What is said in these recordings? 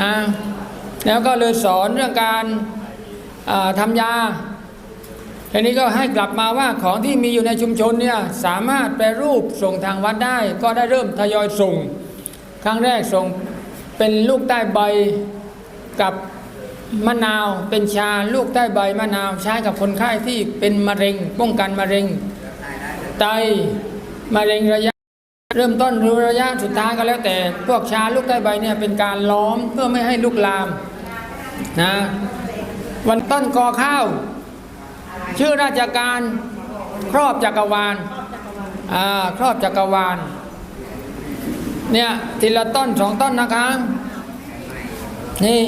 นะแล้วก็เลยสอนเรื่องการอ่าทำยาทีนี้ก็ให้กลับมาว่าของที่มีอยู่ในชุมชนเนี่ยสามารถแปรรูปส่งทางวัดได้ ก็ได้เริ่มทยอยส่ง ครั้งแรกส่งเป็นลูกใต้ใบกับมะนาวเป็นชาลูกใต้ใบมะนาวใช้กับคนไข้ที่เป็นมะเร็ง ป้องกันมะเร็งไตมะเร็งระยะ เริ่มต้นหรือระยะสุดท้ายก็แล้วแต่ พวกชาลูกใต้ใบเนี่ยเป็นการล้อมเพื่อไม่ให้ลุกลามนะวันต้นกอข้าว ชื่อราชการครอบจักรวาลอ่าครอบจักรวาลเนี่ยทีละต้นสองต้นนะคะนี่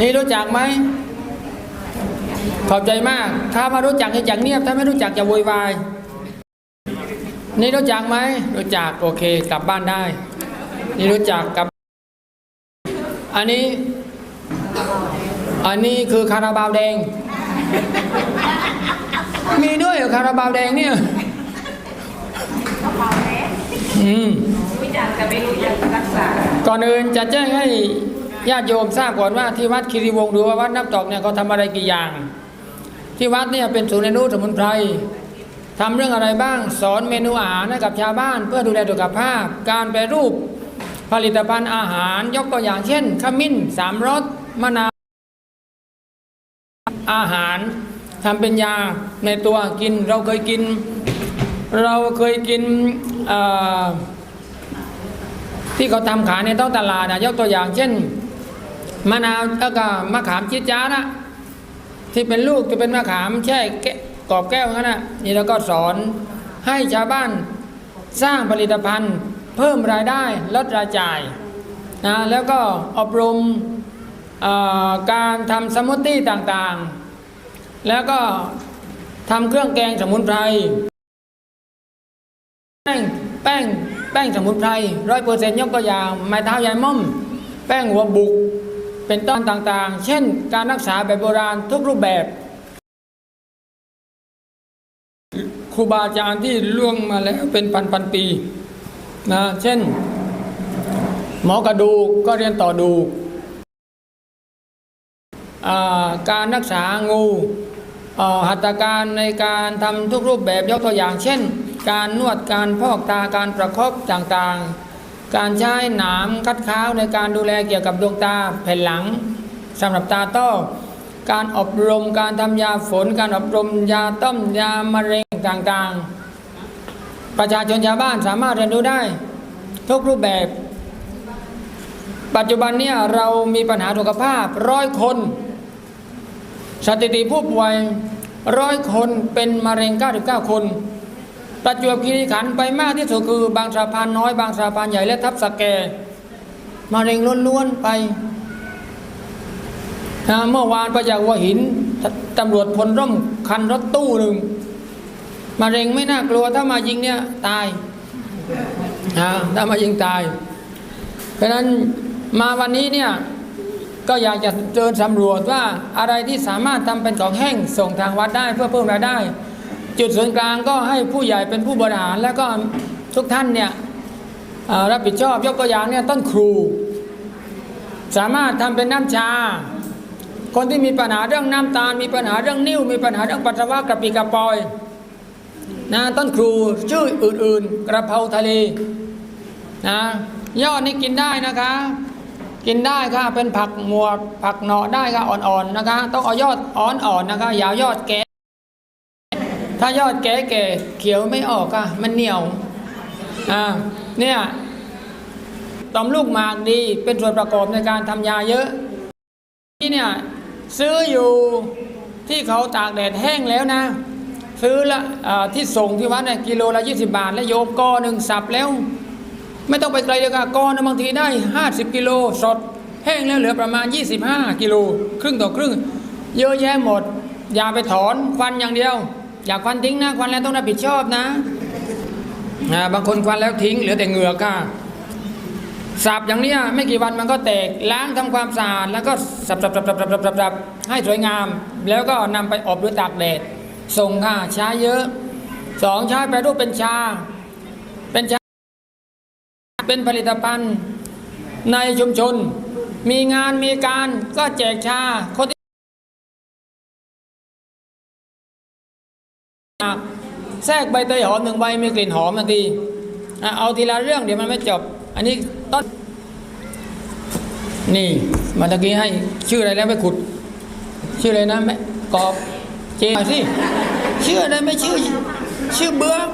นี่รู้จักไหมขอบใจมาก ถ้ามารู้จักให้จักเงียบถ้าไม่รู้จักจะโวยวาย นี่รู้จักไหมรู้จักโอเค กลับบ้านได้ นี่รู้จักกับ อันนี้ อันนี้คือคาราบาวแดง มีด้วยคาราบาวแดงเนี่ยอืมก่อนอื่นจะแจ้งให้ญาติโยมทราบก่อนว่าที่วัดคีรีวงศ์หรือว่าวัดน้ำตกเนี่ยเขาทำอะไรกี่อย่าง ที่วัดเนี่ยเป็นศูนย์เรียนรู้สมุนไพร ทำเรื่องอะไรบ้าง สอนเมนูอาหารให้กับชาวบ้าน เพื่อดูแลสุขภาพ การแปรรูป ผลิตภัณฑ์อาหารยกตัวอย่างเช่น ขมิ้นสามรสมะนาวอาหารทำเป็นยาในตัวกินเราเคยกิน เราเคยกินที่เขาทำขายในท้องตลาดนะยกตัวอย่างเช่นมะนาวแล้วก็มะขามชิดจ้านะที่เป็นลูกจะเป็นมะขามแช่แกอบแก้วนั่นนะนี่เราก็สอนให้ชาวบ้านสร้างผลิตภัณฑ์ เพิ่มรายได้ลดรายจ่ายนะแล้วก็อบรมการทำสมูทตี้ต่างๆ แล้วก็ทำเครื่องแกงสมุนไพรแป้งแป้งแป้งสมุนไพรร้อยเปอร์เซ็นต์ยกตัวอย่างไม้เท้ายายม่อม แป้งหัวบุก เป็นต้นต่างๆ เช่นการรักษาแบบโบราณทุกรูปแบบ ครูบาอาจารย์ที่ล่วงมาแล้วเป็นพันพันๆปีนะเช่น หมอกระดูกก็เรียนต่อดูการรักษางูหัตถการในการทำทุกรูปแบบยกตัวอย่าง เช่น การนวดการพอกตาการประคบต่างๆ การใช้หนามคัดค้าวในการดูแลเกี่ยวกับดวงตาแผ่นหลังสำหรับตาต้อการอบรมการทำยาฝน การอบรมยาต้มยามะเร็ง ต่างๆ ประชาชนชาวบ้านสามารถเรียนรู้ได้ ทุกรูปแบบ ปัจจุบันเนี่ยเรามีปัญหาสุขภาพร้อยคน สถิติผู้ป่วยร้อยคนเป็นมะเร็ง 99 คน ประจวบคีรีขันไปมากที่สุดคือบางสะพานน้อย บางสะพานใหญ่และทับสแกมะเร็งล้วนๆไปเมื่อวานไปจากหัวหินตำรวจพลร่มคันรถตู้หนึ่ง มะเร็งไม่น่ากลัวถ้ามายิงเนี่ยตายนะถ้ามายิงตาย เพราะนั้นมาวันนี้เนี่ยก็อยากจะเดินสำรวจว่าอะไรที่สามารถทำเป็นของแห้งส่งทางวัดได้เพื่อเพิ่มรายได้ จุดศูนย์กลางก็ให้ผู้ใหญ่เป็นผู้บริหาร แล้วก็ทุกท่านเนี่ยรับผิดชอบยกตัวอย่างเนี่ยต้นครู สามารถทำเป็นน้ำชา คนที่มีปัญหาเรื่องน้ำตาล มีปัญหาเรื่องนิ่วมีปัญหาเรื่องปัสสาวะกระปิกระปอย นะต้นครูชื่ออื่นๆ กระเพราทะเลนะยอดนี่กินได้นะคะ กินได้ค่ะเป็นผักหมวกผักหน่อได้ค่ะอ่อนๆนะคะ ต้องเอายอดอ่อนๆนะคะ อย่าเอายอดแก่ถ้ายอดแก่แก่เขียวไม่ออกค่ะมันเหนียวอ่าเนี่ยต่อมลูกหมากดีเป็นส่วนประกอบในการทำยาเยอะที่เนี่ยซื้ออยู่ที่เขาตากแดดแห้งแล้วนะ ซื้อละที่ส่งที่วัดเนี่ยกิโลละ 20 บาท แล้วโยมก้อหนึ่งสับแล้ว ไม่ต้องไปไกลเลยค่ะก้อนบางทีได้ 50 กิโลสดแห้งแล้วเหลือประมาณ 25 กิโลครึ่งต่อครึ่ง เยอะแยะหมด อย่าไปถอนควันอย่างเดียว อยากควันทิ้งนะควันแล้วต้องรับผิดชอบนะนะบางคนควันแล้วทิ้งเหลือแต่เหงือกค่ะสับอย่างเนี้ยไม่กี่วันมันก็แตกล้างทำความสะอาดแล้วก็สับๆๆๆๆๆบให้สวยงาม แล้วก็นำไปอบหรือตากแดด ส่งค่ะช้เยอะสองใช้แปรรูปเป็นชา เป็นชา เป็นผลิตภัณฑ์ในชุมชน มีงานมีการก็แจกชาคนที่แทรกใบเตยหอมหนึ่งใบมีกลิ่นหอมนาทีเอาทีละเรื่องเดี๋ยวมันไม่จบ อันนี้ต้นนี่มาตะกี้ให้ชื่ออะไรแล้วไปขุด ชื่ออะไรนะแม่กอบ เจมาสิชื่ออะไรไม่ชื่อชื่อเบื้อง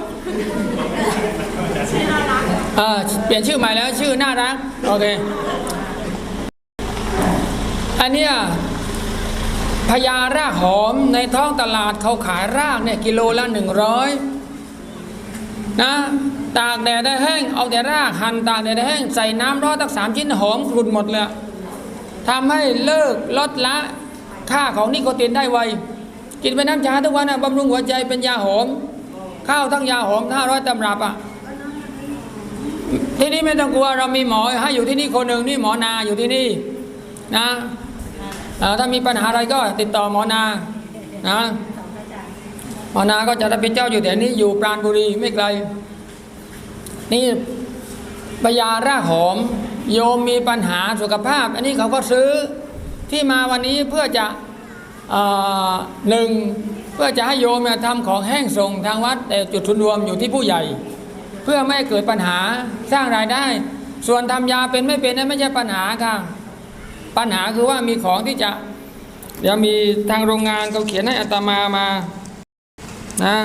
อ่าเปลี่ยนชื่อใหม่แล้วชื่อน่ารักโอเคอันเนี้ยพญารากหอมในท้องตลาดเขาขายรากเนี่ยกิโลละหนึ่งร้อยนะตากแดดได้แห้งเอาแต่รากหั่นตากแดดได้แห้งใส่น้ำร้อนตั้งสามชิ้นหอมกลุ่นหมดเลยทำให้เลิกลดละค่าของนิโคตินได้ไว กินเป็นน้ำชาทุกวันนะบำรุงหัวใจเป็นยาหอม ข้าวทั้งยาหอมห้าร้อยตำรับอะที่นี่ไม่ต้องกลัวเรามีหมอให้อยู่ที่นี่คนหนึ่งนี่หมอนาอยู่ที่นี่นะถ้ามีปัญหาอะไรก็ติดต่อหมอนานะหมอนาก็จะรับผิดชอบอยู่แต่นี้อยู่ปราณบุรีไม่ไกล นี่ปยารากหอม โยมมีปัญหาสุขภาพ อันนี้เขาก็ซื้อที่มาวันนี้เพื่อจะ หนึ่งเพื่อจะให้โยมทำของแห้งส่งทางวัด แต่จุดทุนรวมอยู่ที่ผู้ใหญ่ เพื่อไม่ให้เกิดปัญหาสร้างรายได้ ส่วนทำยาเป็นไม่เป็นนั้นไม่ใช่ปัญหาค่ะ ปัญหาคือว่ามีของที่จะ เดี๋ยวมีทางโรงงานเขาเขียนให้อาตมามานะ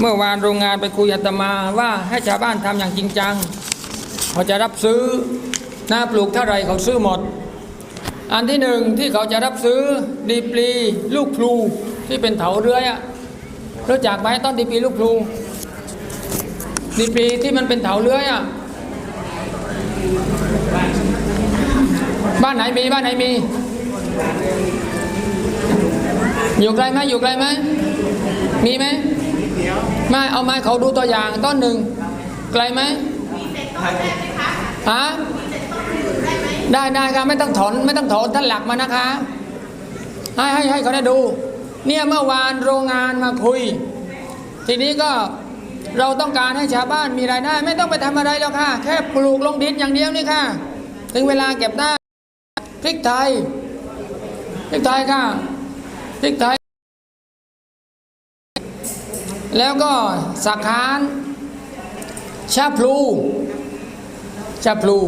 เมื่อวานโรงงานไปคุยอาตมาว่าให้ชาวบ้านทำอย่างจริงจังเขาจะรับซื้อหน้าปลูกเท่าไรเขาซื้อหมด อันที่หนึ่งที่เขาจะรับซื้อดีปลีลูกพลูที่เป็นเถาเรือยอะรู้จักไหมต้นดีปลีลูกพลูดีปรีที่มันเป็นเถาเลื้อยอะบ้านไหนมีบ้านไหนมี อยู่ไกลไหมอยู่ไกลไหมมีไหมไม่เอาไม้เขาดูตัวอย่างต้นหนึ่งไกลไหมฮะ ได้ได้ครับไม่ต้องถอนไม่ต้องถอนท่านหลักมานะคะ ให้ให้ให้เขาได้ดู เนี่ยเมื่อวานโรงงานมาคุย ทีนี้ก็เราต้องการให้ชาวบ้านมีรายได้ ไม่ต้องไปทำอะไรแล้วค่ะ แค่ปลูกลงดินอย่างเดียวนี่ค่ะ ถึงเวลาเก็บได้พริกไทยพริกไทยค่ะพริกไทย แล้วก็สักขานชาพลูชาพลู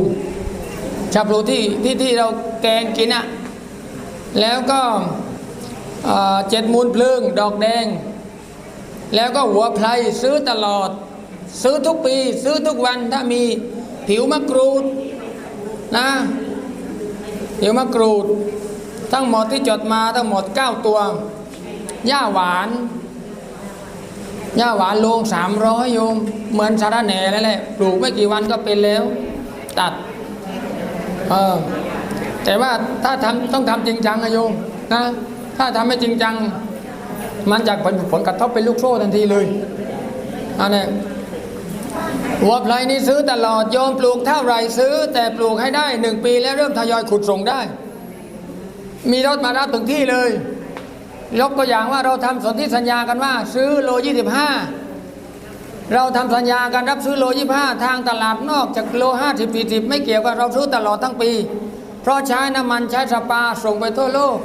ชาพลูที่ที่ที่เราแกงกินอะแล้วก็เจ็ดมูลเพลิงดอกแดง แล้วก็หัวไพรซื้อตลอด ซื้อทุกปี ซื้อทุกวันถ้ามีผิวมะกรูดนะผิวมะกรูด ทั้งหมดที่จดมาทั้งหมด 9 ตัวหญ้าหวานหญ้าหวานลง300โยม เหมือนสาระแหน่แล้วแหละปลูกไม่กี่วันก็เป็นแล้ว ตัด เออแต่ว่าถ้าทำต้องทำจริงจังนะโยมนะถ้าทำไม่จริงจัง มันจากผลผลกระทบเป็นลูกโซ่ทันทีเลยอันนี้หัวไพรนี่ซื้อตลอดโยมปลูกเท่าไรซื้อ แต่ปลูกให้ได้หนึ่งปีแล้วเริ่มทยอยขุดส่งได้ มีรถมารับถึงที่เลยยกตัวอย่างว่าเราทำสนธิสัญญากันว่า ซื้อโลยี่สิบห้า เราทำสัญญากันรับซื้อโลยี่ห้าทางตลาดนอกจากโลห้าสิบสี่สิบไม่เกี่ยวกับเราซื้อตลอดทั้งปี เพราะใช้น้ำมันใช้สปาส่งไปทั่วโลก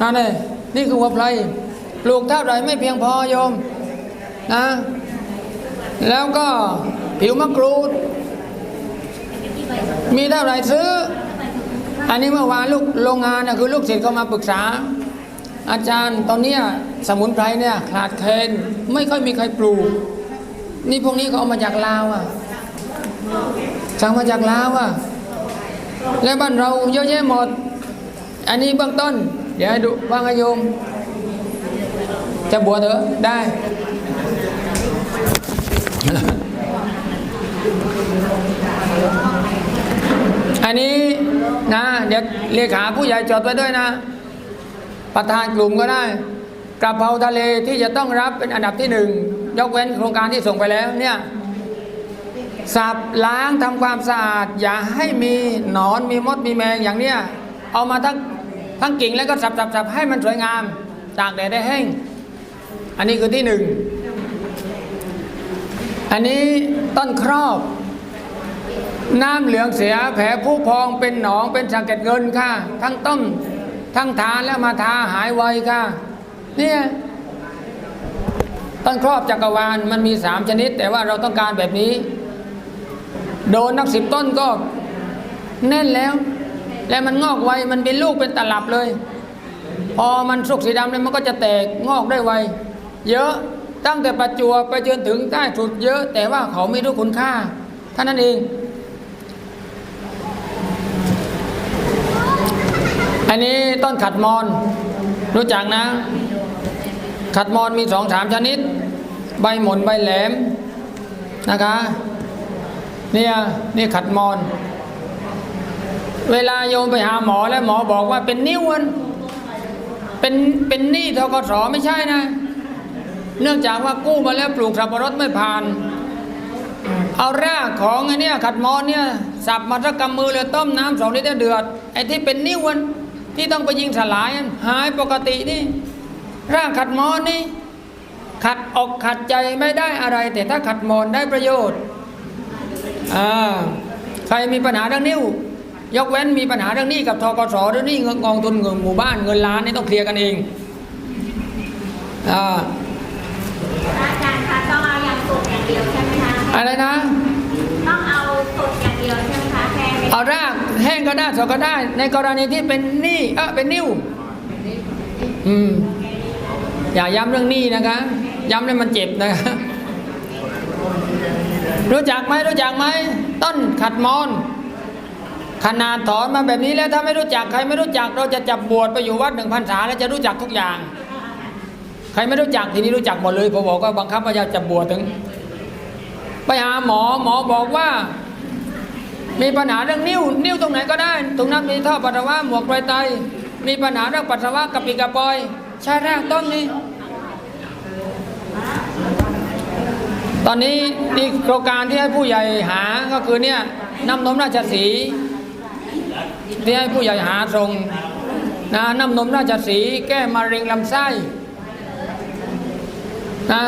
นั่นเองนี่คือหัวไพรปลูกเท่าไรไม่เพียงพอโยมนะแล้วก็ผิวมะกรูด มีเท่าไรซื้อ อันนี้เมื่อวานลูกโรงงานนะคือลูกศิษย์เขามาปรึกษา อาจารย์ตอนนี้สมุนไพรเนี่ยขาดแคลนไม่ค่อยมีใครปลูก นี่พวกนี้เขาเอามาจากลาวอะสั่งมาจากลาวอะและบ้านเราเยอะแยะหมด อันนี้เบื้องต้น เดี๋ยวให้ดูว่างให้โยม จะบวชเถอะได้ อันนี้นะ เดี๋ยวเลขาผู้ใหญ่จดไว้ด้วยนะ ประธานกลุ่มก็ได้กระเพราทะเลที่จะต้องรับเป็นอันดับที่หนึ่งยกเว้นโครงการที่ส่งไปแล้วเนี่ยสับล้างทำความสะอาด อย่าให้มีหนอนมีมดมีแมงอย่างเนี้ยเอามาทั้งทั้งกิ่งแล้วก็สับสับสับให้มันสวยงามตากแดดได้แห้ง อันนี้คือที่หนึ่งอันนี้ต้นครอบ น้ำเหลืองเสียแผลผู้พองเป็นหนองเป็นสังเกตเงินค่ะ ทั้งต้ม ทั้งทานแล้วมาทาหายไวค่ะเนี่ยต้นครอบจักรวาลมันมีสามชนิด แต่ว่าเราต้องการแบบนี้ โดนนักสิบต้นก็แน่นแล้ว และมันงอกไวมันเป็นลูกเป็นตลับเลย พอมันสุกสีดำเลยมันก็จะแตกงอกได้ไว เยอะตั้งแต่ประจวบไปจนถึงใต้สุดเยอะ แต่ว่าเขาไม่รู้คุณค่าท่านั้นเอง อันนี้ต้นขัดมอน รู้จักนะ ขัดมอนมีสองสามชนิด ใบหม่นใบแหลมนะคะเนี่ยนี่ขัดมอน เวลาโยมไปหาหมอแล้วหมอบอกว่าเป็นนิ้วมันเป็นเป็นหนี้ทกสไม่ใช่นะ เนื่องจากว่ากู้มาแล้วปลูกสับปะรดไม่ผ่าน เอารากของไอ้นี่ขัดมอนเนี่ยสับมาสักกำมือเลยต้มน้ำสองลิตรเดือดไอ้ที่เป็นนิ้วมัน ที่ต้องไปยิงสลายมันหายปกตินี่รากขัดมอนนี่ ขัดอกขัดใจไม่ได้อะไร แต่ถ้าขัดมอนได้ประโยชน์อ่าใครมีปัญหาเรื่องนิ้วยกเว้นมีปัญหาเรื่องหนี้กับทกสหรือหนี้เงินกองทุนเงินหมู่บ้านเงินล้านนี่ต้องเคลียร์กันเองอ่าอาจารย์คะต้องเอาอย่างสุกอย่างเดียวใช่ไหมคะอะไรนะ เอารากแห้งก็ได้สดก็ได้ ในกรณีที่เป็นหนี้เออเป็นนิ้วอืมอย่าย้ำเรื่องหนี้นะคะ ย้ำแล้วมันเจ็บนะคะรู้จักไหมรู้จักไหมต้นขัดมอน ขนาดถอนมาแบบนี้แล้วถ้าไม่รู้จักใครไม่รู้จักเราจะจับบวชไปอยู่วัดหนึ่งพรรษาแล้วจะรู้จักทุกอย่าง ใครไม่รู้จักทีนี้รู้จักหมดเลยพอบอกว่าบังคับว่าจะจับบวชถึง ไปหาหมอหมอบอกว่า มีปัญหาเรื่องนิ้ว นิ้วตรงไหนก็ได้ ตรงนั้นมีท่อปัสสาวะหมวกไตไต มีปัญหาเรื่องปัสสาวะกระปิกระปอย ใช่รกต้นนี้ ตอนนี้นี่โครงการที่ให้ผู้ใหญ่หาก็คือเนี่ยน้ำนมราชสีที่ให้ผู้ใหญ่หาส่งนะน้ำนมราชสีแก้มะเร็งลำไส้นะ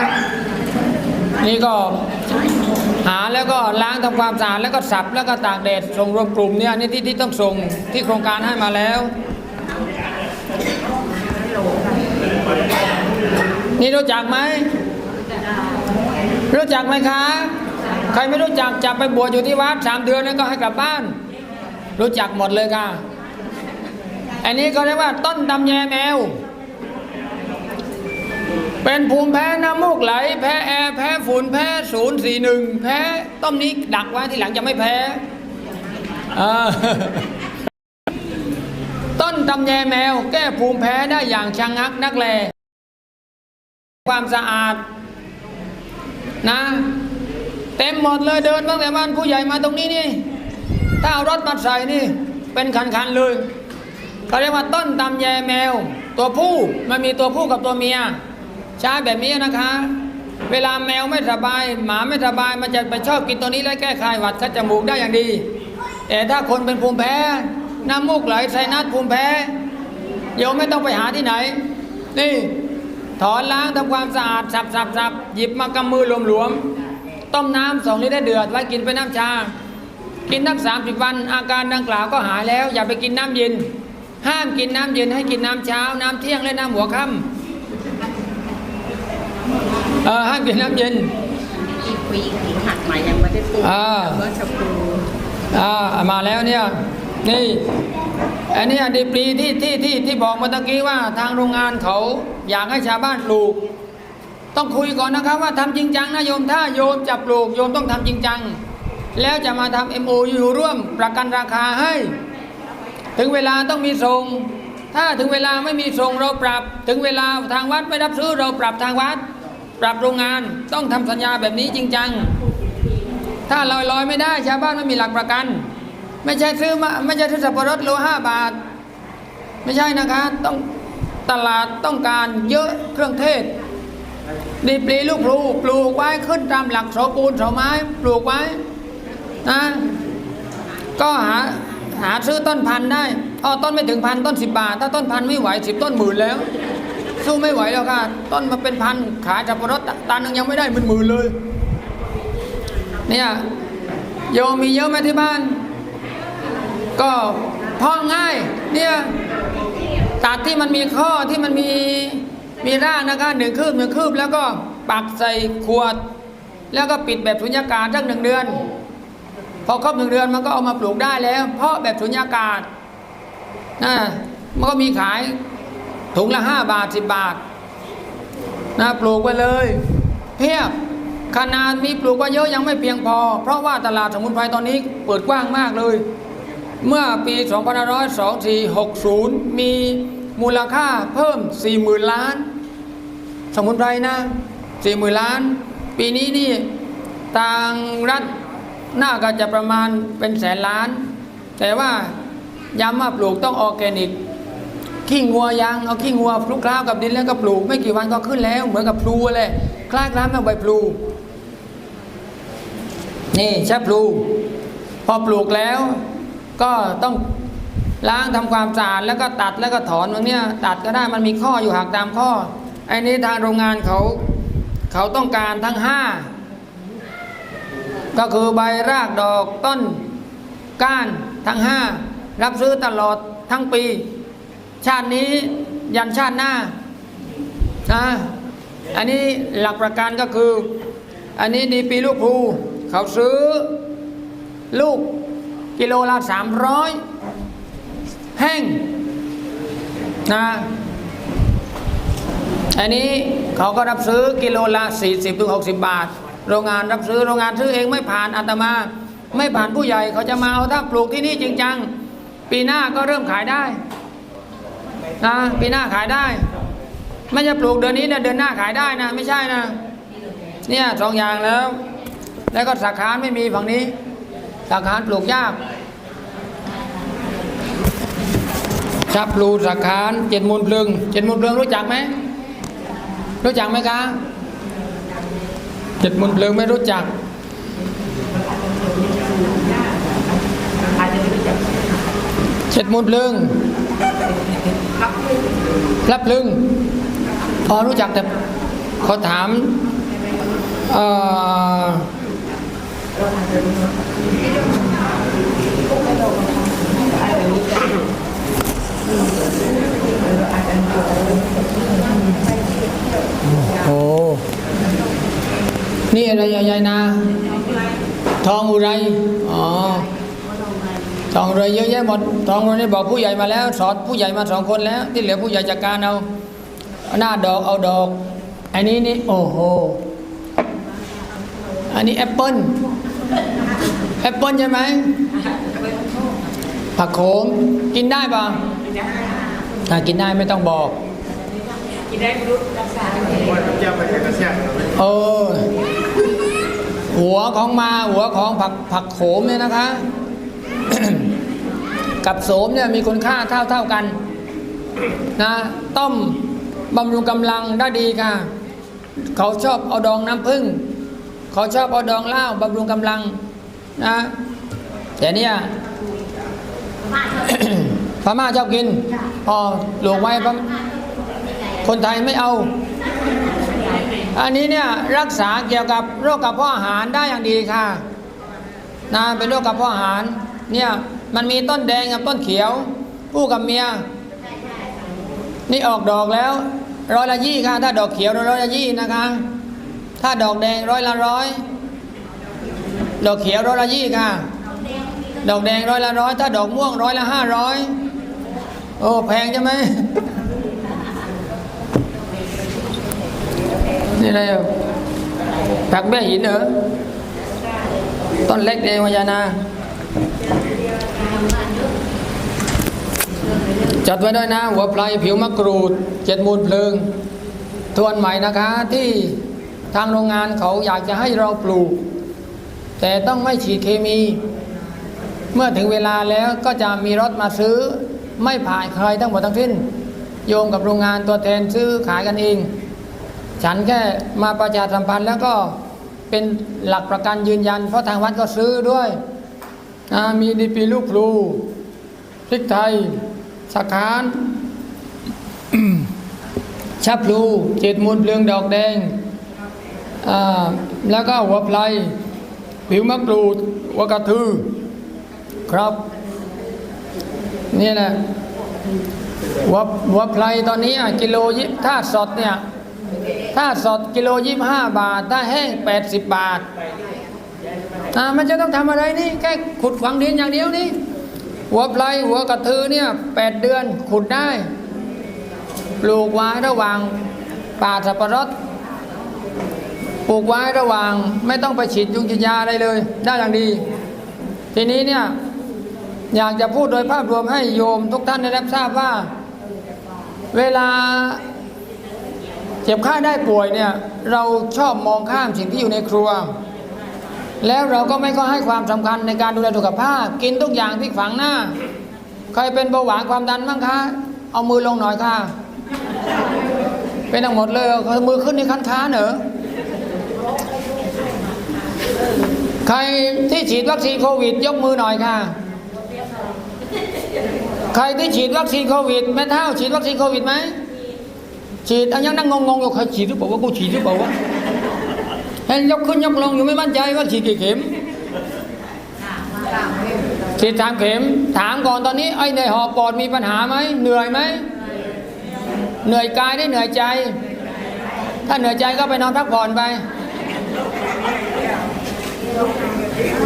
นี่ก็ หาแล้วก็ล้างทำความสะอาดแล้วก็สับแล้วก็ตากแดดส่งรวมกลุ่มเนี่ยนี่ที่ที่ต้องส่งที่โครงการให้มาแล้ว นี่รู้จักไหมรู้จักไหมคะ ใครไม่รู้จักจับไปบวชอยู่ที่วัดสามเดือนแล้วก็ให้กลับบ้าน รู้จักหมดเลยค่ะอันนี้เขาเรียกว่าต้นตำแยแมว เป็นภูมิแพ้น้ำมูกไหล แพ้แอร์แพ้ฝุ่นแพ้ศูนย์สี่หนึ่งแพ้ต้มนี้ดักไว้ที่หลังจะไม่แพ้อต้นตำแยแมว แก้ภูมิแพ้ได้อย่างชะงักนักแล ความสะอาด นะ เต็มหมดเลยเดินตั้งแต่บ้านผู้ใหญ่มาตรงนี้นี่ ถ้าเอารถมาใส่นี่ เป็นคันๆเลยเขาเรียกว่าต้นตำแยแมว ตัวผู้มันมีตัวผู้กับตัวเมีย ใช้แบบนี้นะคะ เวลาแมวไม่สบาย หมาไม่สบายมันจะไปชอบกินตัวนี้แล้วแก้คลายหวัดคัดจมูกได้อย่างดี แต่ถ้าคนเป็นภูมิแพ้น้ำมูกไหลไซนัสภูมิแพ้โยมไม่ต้องไปหาที่ไหน นี่ถอนล้างทำความสะอาดสับสับสับหยิบมากำมือหลวมๆต้มน้ำสองลิตรได้เดือดไว้กินเป็นน้ำชา กินนักสามสิบวัน อาการดังกล่าวก็หายแล้ว อย่าไปกินน้ำเย็น ห้ามกินน้ำเย็นให้กินน้ำเช้า น้ำเที่ยงและน้ำหัวค่ำ เออห้ามกินน้ำเย็นอีกผู้หญิงหญิงหักมายังไม่ได้ปลูกอ่าแล้วก็ชมพูอ่ามาแล้วเนี่ยนี่อันนี้ดีปรีที่ที่ที่ที่บอกเมาตะกี้ว่าทางโรงงานเขาอยากให้ชาวบ้านปลูก ต้องคุยก่อนนะครับว่าทำจริงจังนะโยมถ้าโยมจะปลูกโยมต้องทำจริงจัง แล้วจะมาทำ MOU ร่วมประกันราคาให้ ถึงเวลาต้องมีส่ง ถ้าถึงเวลาไม่มีส่งเราปรับ ถึงเวลาทางวัดไม่รับซื้อเราปรับทางวัด ปรับโรงงานต้องทำสัญญาแบบนี้จริงจัง ถ้าลอยลอยไม่ได้ชาวบ้านไม่มีหลักประกัน ไม่ใช่ซื้อมาไม่ใช่ซื้อสับปะรดโลห้าบาท ไม่ใช่นะคะต้องตลาดต้องการเยอะเครื่องเทศดีปลีลูกพลูปลูกไว้ขึ้นตามหลักโสปูนโสไม้ปลูกไว้นะก็หาหาซื้อต้นพันธุ์ได้อ๋อต้นไม่ถึงพันต้นสิบบาท ถ้าต้นพันธุ์ไม่ไหวสิบต้นหมื่นแล้ว สู้ไม่ไหวแล้วค่ะต้นมาเป็นพันขายสับปรดตันหนึงยังไม่ได้เป็นหมื่นเลย เนี่ยโยมมีเยอะไหมที่บ้าน ก็เพาะง่ายเนี่ยตัดที่มันมีข้อที่มันมีมีรากนะคะหนึ่งคืบหนึ่งคืบแล้วก็ปักใส่ขวด แล้วก็ปิดแบบสุญญากาศสักหนึ่งเดือน พอครบหนึ่งเดือนมันก็เอามาปลูกได้แล้ว เพราะแบบสุญญากาศนะมันก็มีขาย ถุงละห้าบาทสิบบาทนะปลูกไปเลย เพียบขนาดมีปลูกว่าเยอะยังไม่เพียงพอ เพราะว่าตลาดสมุนไพรตอนนี้เปิดกว้างมากเลย เมื่อปี 2524-60 มีมูลค่าเพิ่ม 40,000 ล้าน สมุนไพรนะ 40,000 ล้าน ปีนี้นี่ทางรัฐน่าก็จะประมาณเป็นแสนล้าน แต่ว่าย้ำว่าปลูกต้องออร์แกนิก ขี้งัวยางเอาขี้งัวคลุกคล้ากับดินแล้วก็ปลูก ไม่กี่วันก็ขึ้นแล้ว เหมือนกับพลูเลยคล้ายคล้ายกับใบพลูนี่ใช่พลูพอปลูกแล้วก็ต้องล้างทำความสะอาดแล้วก็ตัดแล้วก็ถอนตรงเนี้ยตัดก็ได้มันมีข้ออยู่หักตามข้อไอ้นี้ทางโรงงานเขาเขาต้องการทั้งห้าก็คือใบรากดอกต้นก้านทั้งห้ารับซื้อตลอดทั้งปี ชาตินี้ยันชาติหน้านะอันนี้หลักประกันก็คือ อันนี้ดีปีลูกพลูเขาซื้อลูกกิโลละสามร้อยแห้งนะอันนี้เขาก็รับซื้อกิโลละ40ถึง60 บาท โรงงานรับซื้อโรงงานซื้อเองไม่ผ่านอาตมา ไม่ผ่านผู้ใหญ่เขาจะมาเอาถ้าปลูกที่นี่จริงจัง ปีหน้าก็เริ่มขายได้ นะปีหน้าขายได้ ไม่จะปลูกเดือนนี้นะเดือนหน้าขายได้นะ ไม่ใช่นะ เนี่ยสองอย่างแล้ว แล้วก็สาขาไม่มีฝั่งนี้ สาขาปลูกยากชับปลูสาขาเจ็ดมูลเพลิงเจ็ดมูลเพลิงรู้จักไหมรู้จักไหมคะเจ็ดมูลเพลิงไม่รู้จักเจ็ดมูลเพลิง รับรึง พอรู้จักแต่ขาถามเอ่อโอ้นี่อะไรยายนา ทองอุไร อ๋อ ทองเลยเยอะแยะหมดทองเลยนี่บอกผู้ใหญ่มาแล้ว สอนผู้ใหญ่มาสองคนแล้ว ที่เหลือผู้ใหญ่จัดการเอาเอาหน้าดอกเอาดอก อันนี้นี่โอ้โหอันนี้แอปเปิ้ลแอปเปิ้ลใช่ไหมผักโขมกินได้ปะถ้ากินได้ไม่ต้องบอกกินได้ไม่รู้รักษาได้ไหมว่าเจ้าไปเอกเสียงเออหัวของมาหัวของผักผักโขมเนี่ยนะคะ กับโสมเนี่ยมีคุณค่าเท่าเท่ากันนะต้มบำรุงกำลังได้ดีค่ะ เขาชอบเอาดองน้ำผึ้งเขาชอบเอาดองเหล้าบำรุงกำลังนะแต่เนี่ยพม่าชอบกินพอหลวงไว้พมคนไทยไม่เอา อันนี้เนี่ยรักษาเกี่ยวกับโรคกระเพาะอาหารได้อย่างดีค่ะนะเป็นโรคกระเพาะอาหาร เนี่ยมันมีต้นแดงกับต้นเขียวคู่กับเมียนี่ออกดอกแล้วร้อยละยี่ค่ะ ถ้าดอกเขียวร้อยละยี่นะคะ ถ้าดอกแดงร้อยละร้อยดอกเขียวร้อยละยี่ค่ะ ดอกแดงร้อยละร้อยถ้าดอกม่วงร้อยละห้าร้อยโอ้แพงใช่ไหมนี่อะไรผักแม่หินเหรอต้นเล็กเองวายานา จัดไว้ด้วยนะ หัวไพลผิวมะกรูดเจ็ดมูลเพลิง ทวนใหม่นะคะที่ทางโรงงานเขาอยากจะให้เราปลูก แต่ต้องไม่ฉีดเคมี เมื่อถึงเวลาแล้วก็จะมีรถมาซื้อ ไม่ผ่านใครทั้งหมดทั้งสิ้น โยงกับโรงงานตัวแทนซื้อขายกันเอง ฉันแค่มาประชาสัมพันธ์แล้วก็เป็นหลักประกันยืนยัน เพราะทางวัดก็ซื้อด้วย มีดีปีลูกพลูพริกไทยสาขานชับพลูเจ็ดมูลเพลิงดอกแดง แล้วก็หัวไพลผิวมะกรูดหัวกระทือครับ นี่แหละหัวหัวไพลตอนนี้กิโลยิบถ้าสดเนี่ย ถ้าสดกิโลยี่ห้าบาท ถ้าแห้งแปดสิบบาท มันจะต้องทำอะไรนี่แค่ขุดฝังดินอย่างเดียวนี่หัวไพลหัวกระทือเนี่ยแปดเดือนขุดได้ปลูกไว้ระหว่างป่าสับปะรดปลูกไว้ระหว่างไม่ต้องไปฉีดยุงฉีดยาอะไรเลย ได้อย่างดี ทีนี้เนี่ยอยากจะพูดโดยภาพรวมให้โยมทุกท่านได้รับทราบว่า เวลาเจ็บไข้ได้ป่วยเนี่ยเราชอบมองข้ามสิ่งที่อยู่ในครัว แล้วเราก็ไม่ก็ให้ความสำคัญในการดูแลสุขภาพ กินทุกอย่างที่ฝังหน้า ใครเป็นเบาหวานความดันบ้างคะ เอามือลงหน่อยค่ะ เป็นทั้งหมดเลยมือขึ้นในคันค้าเหนอใครที่ฉีดวัคซีนโควิด ยกมือหน่อยค่ะ ใครที่ฉีดวัคซีนโควิดแม่เท่าฉีดวัคซีนโควิดไหมฉีดอันยังนั่งงงๆอยู่ใครฉีดหรือเปล่าวะกูฉีดหรือเปล่าวะ เห็นยกขึ้นยกลงอยู่ไม่มั่นใจว่าฉีดกี่เข็มฉีดสามเข็ม ถามก่อนตอนนี้ไอ้ในหอบปอดมีปัญหาไหมเหนื่อยไหมเหนื่อยกายได้เหนื่อยใจ ถ้าเหนื่อยใจก็ไปนอนพักผ่อนไป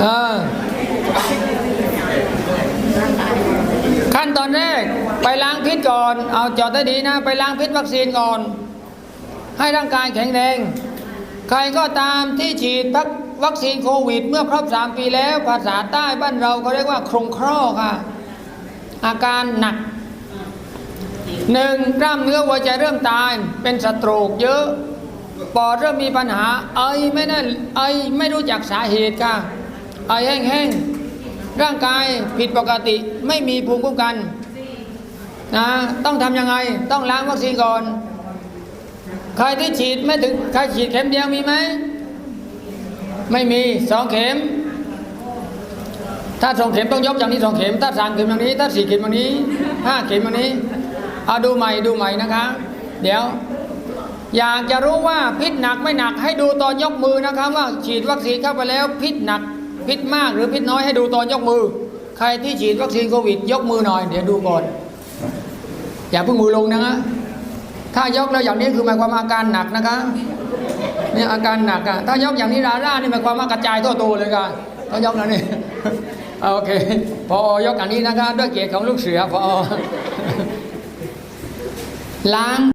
เออขั้นตอนแรกไปล้างพิษก่อน เอาจอดได้ดีนะ ไปล้างพิษวัคซีนก่อน ให้ร่างกายแข็งแรง รก็ตามที่ฉีดพักวัคซีนโควิด เมื่อครบ3ปีแล้ว ภาษาใต้บ้านเราเขาเรียกว่าโครงครอค่ะ อาการหนักหนึ่งกล้ามเนื้อหัวใจเริ่มตายเป็นสโตรกเยอะ ปอดเริ่มมีปัญหา ไอไม่ได้ไอไม่รู้จักสาเหตุค่ะไอแห้งๆ ร่างกายผิดปกติไม่มีภูมิคุ้มกันนะต้องทำยังไงต้องล้างวัคซีนก่อน ใครที่ฉีดไม่ถึงใครฉีดเข็มเดียวมีไหม ไม่มีสองเข็ม ถ้าสองเข็มต้องยกอย่างนี้สองเข็ม ถ้าสามเข็มอย่างนี้ ถ้าสี่เข็มอย่างนี้ห้าเข็มอย่างนี้เอาดูใหม่ดูใหม่นะคะ เดี๋ยว อยากจะรู้ว่าพิษหนักไม่หนักให้ดูตอนยกมือนะครับ ว่าฉีดวัคซีนเข้าไปแล้วพิษหนักพิษมากหรือพิษน้อยให้ดูตอนยกมือ ใครที่ฉีดวัคซีนโควิด ยกมือหน่อย เดี๋ยวดูก่อนอย่าเพิ่งมือลงนะฮะ ถ้ายกแล้วอย่างนี้คือหมายความอาการหนักนะคะเนี่ยอาการหนักอะถ้ายกอย่างนี้ราร่านี่หมายความว่ากระจายทั่วตัวเลยค่ะต้องยกแล้วนี่โอเคพอยกอย่างนี้นะคะด้วยเกียรติของลูกเสือพอล้าง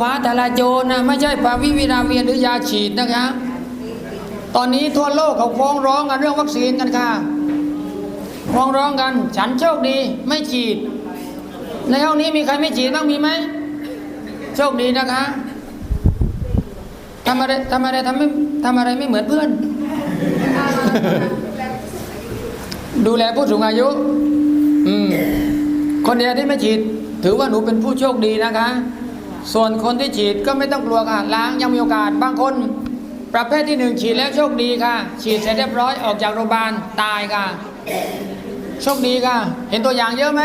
ฟ้าทลายโจรนะไม่ใช่ปาวิวิราเวียนหรือยาฉีดนะคะ ตอนนี้ทั่วโลกเขาฟ้องร้องกันเรื่องวัคซีนกันค่ะฟ้องร้องกัน ฉันโชคดีไม่ฉีด ในห้องนี้มีใครไม่ฉีดบ้างมีไหมโชคดีนะคะทำอะไรทำอะไรทำไม่ทำอะไรไม่เหมือนเพื่อน ดูแลผู้สูงอายุ อืมคนเดียวที่ไม่ฉีด ถือว่าหนูเป็นผู้โชคดีนะคะ ส่วนคนที่ฉีดก็ไม่ต้องกลัวค่ะล้างยังมีโอกาสบางคน ประเภทที่หนึ่งฉีดแล้วโชคดีค่ะ ฉีดเสร็จเรียบร้อยออกจากโรงพยาบาลตายค่ะ โชคดีค่ะ เห็นตัวอย่างเยอะไหม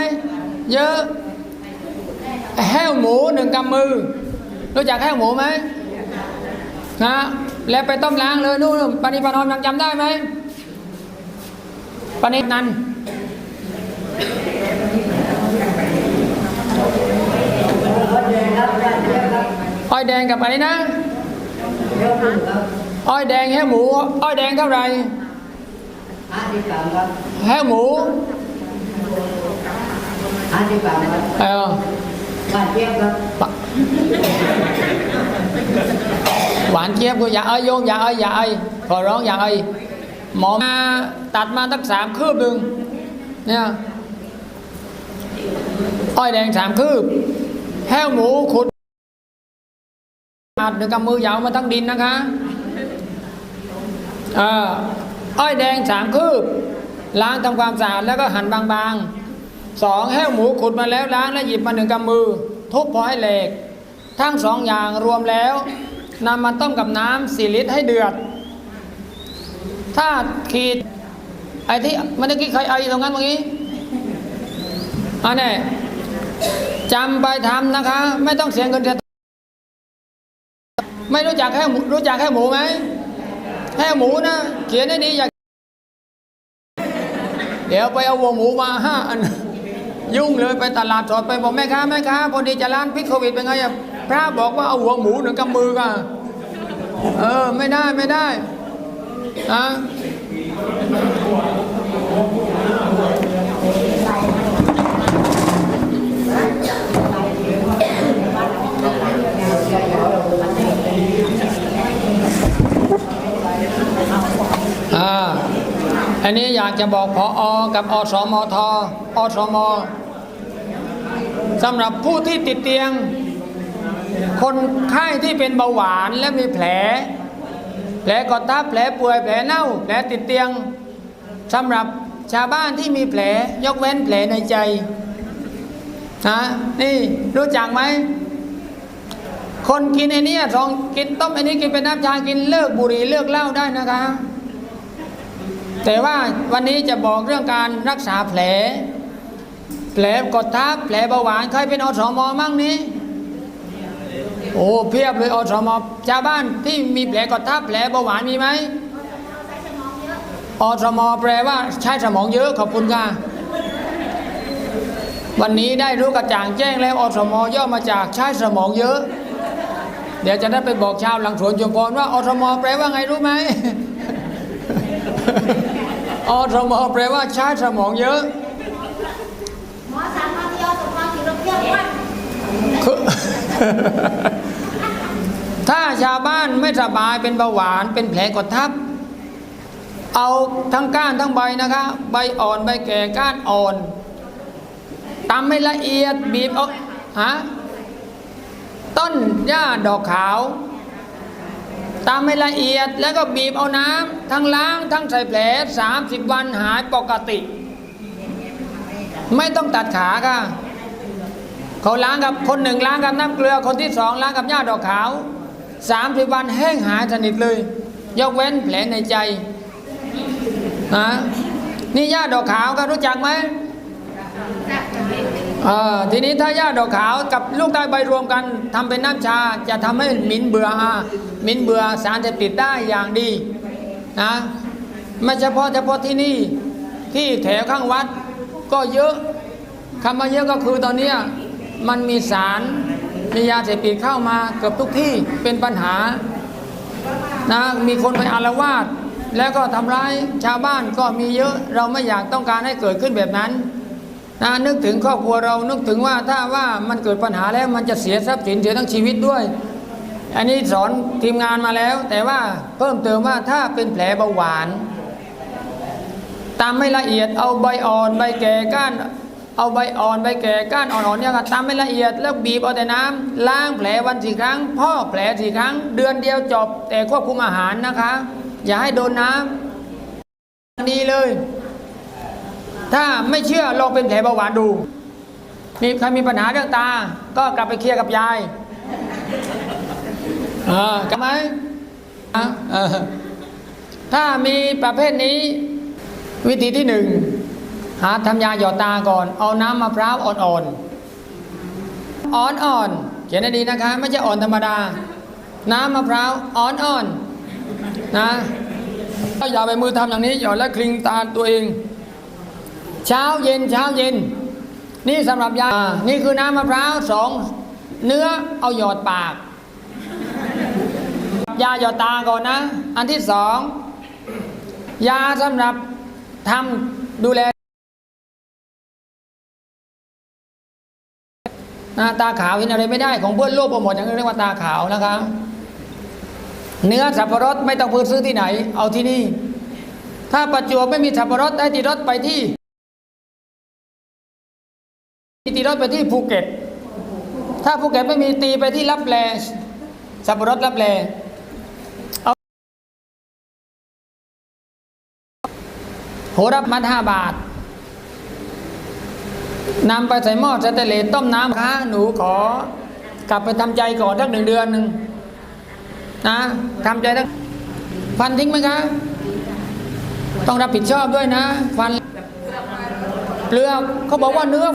เยอะแห้วหมูหนึ่งกำมือรู้จักแห้วหมูไหมนะแล้วไปต้มล้างเลยนู่นปณิปนอมยังจำได้ไหมปณินัน อ้อยแดงกับอะไรนะ อ้อยแดงแห้วหมู อ้อยแดงเท่าไหร่ห้าสิบสามครับแห้วหมูห้าสิบสามครับเออบ้านเทียบครับปะหวานเจี๊ยบกูอย่าเอ้ยโยงอย่าเอ้ยอย่าเอ้ยขอร้องอย่าเอ้ยหมอมาตัดมาตั้งสามคืบหนึ่งเนี่ยอ้อยแดงสามคืบแห้วหมูขุด อาดหนึ่งกำมือ ยาวมาทั้งดินนะคะเอ่อ้อยแดงสามคืบ ล้างทำความสะอาดแล้วก็หั่นบางๆสองแห้วหมูขุดมาแล้วล้างแล้วหยิบมาหนึ่งกำมือ ทุบพอให้เหล็ก ทั้งสองอย่างรวมแล้วนำมาต้มกับน้ำสี่ลิตรให้เดือด ถ้าขีดไอ้ที่เมื่อกี้ใครไอตรงนั้นเมื่อกี้อันนี้จำไปทำนะคะ ไม่ต้องเสียเงินเดือน ไม่รู้จักแค่หมูรู้จักแค่หมูไหมแค่หมูนะ เขียนได้ดีอยากเดี๋ยวไปเอาหัวหมูมาห้าอัน ยุ่งเลยไปตลาดสดไปบอกแม่ค้าแม่ค้าพอดีจะร้านพิษโควิดเป็นไงอะพระบอกว่าเอาหัวหมูหนึ่งกำมือกันเออ ไม่ได้ไม่ได้นะอ่า อันนี้อยากจะบอกพออกับอสมทอสมสำหรับผู้ที่ติดเตียง คนไข้ที่เป็นเบาหวานและมีแผล แผลกดทับแผลป่วยแผลเน่า แผลติดเตียงสำหรับชาวบ้านที่มีแผลยกเว้นแผลในใจนะนี่รู้จักไหมคนกินไอ้นี้สองกินต้มไอ้นี้กินเป็นน้ำชากินเลิกบุหรี่เลิกเหล้าได้นะคะ แต่ว่าวันนี้จะบอกเรื่องการรักษาแผล แผลกดทับแผลเบาหวานใครเป็นอสมมั่งนี้ โอ้เพียบเลยอสมชาวบ้านที่มีแผลกดทับแผลเบาหวานมีไหมอสมแปลว่าใช้สมองเยอะขอบคุณค่ะวันนี้ได้รู้กระจ่างแจ้งแล้วอสมย่อมาจากใช้สมองเยอะ เดี๋ยวจะได้ไปบอกชาวหลังสวนจุมพรว่าอสมแปลว่าไงรู้ไหม อสมแปลว่าใช้สมองเยอะหมอสั่งมาที่อสมขี่รถเที่ยววันคือถ้าชาวบ้านไม่สบายเป็นเบาหวานเป็นแผลกดทับ เอาทั้งก้านทั้งใบนะคะ ใบอ่อนใบแก่ก้านอ่อนตำให้ละเอียดบีบเอาฮะต้นหญ้าดอกขาว ตำให้ละเอียดแล้วก็บีบเอาน้ำทั้งล้างทั้งใส่แผล30 วันหายปกติ ไม่ต้องตัดขาค่ะเขาล้างกับคนหนึ่งล้างกับน้ำเกลือคนที่สองล้างกับหญ้าดอกขาวสามสิบวันแห้งหายสนิทเลย ยกเว้นแผลในใจนะนี่หญ้าดอกขาวก็รู้จักไหม ทีนี้ถ้าหญ้าดอกขาวกับลูกใต้ใบรวมกันทำเป็นน้ำชาจะทำให้หมินเบื่อหมินเบื่อสารเสพติดได้อย่างดีนะไม่เฉพาะเฉพาะที่นี่ที่แถวข้างวัดก็เยอะคำว่าเยอะก็คือตอนเนี้มันมีสารมียาเสพติดเข้ามาเกือบทุกที่เป็นปัญหานะมีคนไปอารวาสแล้วก็ทำร้ายชาวบ้านก็มีเยอะเราไม่อยากต้องการให้เกิดขึ้นแบบนั้น นะนึกถึงครอบครัวเรานึกถึงว่าถ้าว่ามันเกิดปัญหาแล้วมันจะเสียทรัพย์สินเสียทั้งชีวิตด้วย อันนี้สอนทีมงานมาแล้ว แต่ว่าเพิ่มเติมว่าถ้าเป็นแผลเบาหวาน ตามไม่ละเอียดเอาใบอ่อนใบแก่ก้านเอาใบอ่อนใบแก่ก้านอ่อนๆเนี่ยตามไม่ละเอียดแล้วบีบเอาแต่น้ำล้างแผลวันสี่ครั้งพ่อแผลสี่ครั้ง เดือนเดียวจบแต่ควบคุมอาหารนะคะ อย่าให้โดนน้ำดีเลย ถ้าไม่เชื่อลองเป็นแผลเบาหวานดูมีใครมีปัญหาเรื่องตา ก็กลับไปเคลียร์กับยายเอ่ากลับไหมอะถ้ามีประเภทนี้วิธีที่หนึ่งหาทำยาหยอดตาก่อน เอาน้ำมะพร้าวอ่อนๆอ่อนๆเขียนให้ดีนะคะ ไม่ใช่อ่อนธรรมดา น้ำมะพร้าวอ่อนๆนะถ้าอย่าไปมือทำอย่างนี้หยอดแล้วคลิงตาตัวเอง เช้าเย็นเช้าเย็น นี่สำหรับยา นี่คือน้ำมะพร้าวสองเนื้อเอาหยอดปาก ยาหยอดตาก่อนนะ อันที่สอง ยาสำหรับทำดูแลนะตาขาวเห็นอะไรไม่ได้ของเพื่อนโลกโปรโมทอย่างเรียกว่าตาขาวนะคะเนื้อสับปะรดไม่ต้องไปซื้อที่ไหน เอาที่นี่ ถ้าประจวบไม่มีสับปะรดได้ตีรถไปที่ ตีรถไปที่ภูเก็ต ถ้าภูเก็ตไม่มีตีไปที่ลับแลสับปะรดลับแลโหรับมัดห้าบาทนำไปใส่หม้อสเตเลสต้มน้ำคะหนูขอกลับไปทำใจก่อนสักหนึ่งเดือนหนึ่งนะทำใจสักพันทิ้งไหมคะต้องรับผิดชอบด้วยนะ ฟันเปลือกเขาบอกว่าเนื้อ